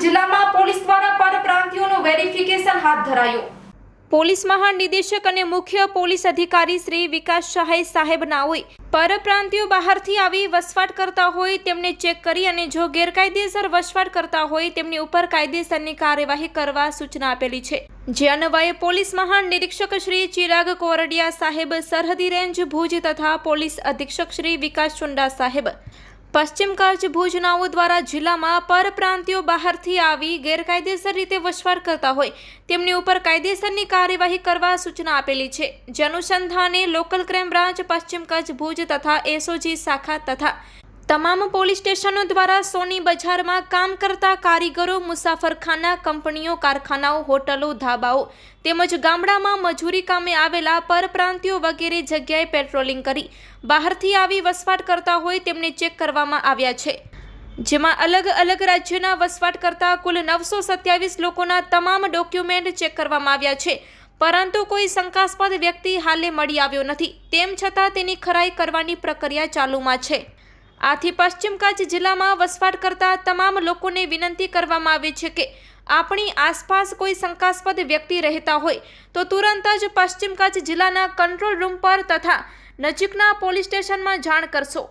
જિલ્લામાં પોલીસ દ્વારા પરપ્રાંતિયોનું વેરિફિકેશન હાથ ધરાયું. પોલીસ મહાનિદેશક અને મુખ્ય પોલીસ અધિકારી શ્રી વિકાસ સહાય સાહેબના હોય પરપ્રાંતિયો બહારથી આવી વસવાટ કરતા હોય તેમને ચેક કરી અને જો ગેરકાયદેસર વસવાટ કરતા હોય તેમની ઉપર કાયદેસરની કાર્યવાહી કરવા સૂચના આપેલી છે. જે અન્વયે પોલીસ મહાનિરીક્ષક શ્રી ચિરાગ કોરડિયા સાહેબ સરહદી રેન્જ ભુજ તથા પોલીસ અધિક્ષક શ્રી વિકાસ ચુંડા સાહેબ પશ્ચિમ કચ્છ ભુજનાઓ દ્વારા જિલ્લામાં પરપ્રાંતિયો બહારથી આવી ગેરકાયદેસર રીતે વસવાટ કરતા હોય, તેમની ઉપર કાયદેસરની કાર્યવાહી કરવા સૂચના આપેલી છે. જે લોકલ ક્રાઇમ બ્રાન્ચ, પશ્ચિમ કચ્છ ભુજ તથા એસઓજી શાખા તથા તમામ પોલીસ સ્ટેશનો દ્વારા સોની બજારમાં કામ કરતા કારીગરો, મુસાફરખાના કંપનીઓ, કારખાનાઓ, હોટલો, ધાબાઓ તેમજ ગામડામાં મજૂરી કામે આવેલા પરપ્રાંતિયો વગેરે જગ્યાએ પેટ્રોલિંગ કરી બહારથી આવી વસવાટ કરતા હોય તેમને ચેક કરવામાં આવ્યા છે. જેમાં અલગ અલગ રાજ્યોના વસવાટ કરતા કુલ નવસો સત્યાવીસ લોકોના તમામ ડોક્યુમેન્ટ ચેક કરવામાં આવ્યા છે. પરંતુ કોઈ શંકાસ્પદ વ્યક્તિ હાલે મળી આવ્યો નથી. તેમ છતાં તેની ખરાઈ કરવાની પ્રક્રિયા ચાલુમાં છે. આથી પશ્ચિમ કચ્છ જિલ્લામાં વસવાટ કરતા તમામ લોકોને વિનંતી કરવામાં આવે છે કે આપણી આસપાસ કોઈ શંકાસ્પદ વ્યક્તિ રહેતા હોય તો તુરંત જ પશ્ચિમ કચ્છ જિલ્લાના કંટ્રોલ રૂમ પર તથા નજીકના પોલીસ સ્ટેશનમાં જાણ કરશો.